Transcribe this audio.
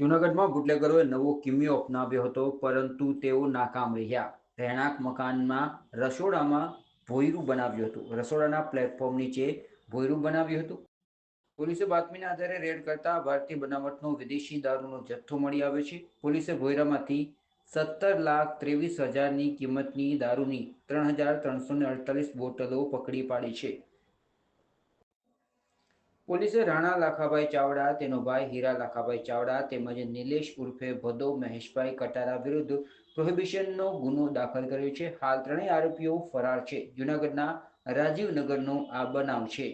જૂનાગઢમાં બુટલેગરોએ નવો કિમિયો અપનાવ્યો હતો, પરંતુ તેઓ નાકામ રહ્યા. રહેણાંક મકાનમાં રસોડામાં ભોયરું બનાવ્યું હતું. રસોડાના પ્લેટફોર્મ નીચે ભોયરું બનાવ્યું હતું. પોલીસે બાતમીના આધારે રેડ કરતા ભારતીય બનાવટનો વિદેશી દારૂનો જથ્થો મળી આવ્યો છે. પોલીસે ભોયરામાંથી સત્તર લાખ ત્રેવીસ હજારની કિંમતની દારૂની ત્રણ હજાર ત્રણસો ને અડતાલીસ બોટલો પકડી પાડી છે. પોલીસે રાણા લાખાભાઈ ચાવડા, તેનો ભાઈ હીરા લાખાભાઈ ચાવડા તેમજ નિલેશ ઉર્ફે ભદો મહેશભાઈ કટારા વિરુદ્ધ પ્રોહિબિશનનો ગુનો દાખલ કર્યો છે. હાલ ત્રણેય આરોપીઓ ફરાર છે. જૂનાગઢના રાજીવનગરનો આ બનાવ છે.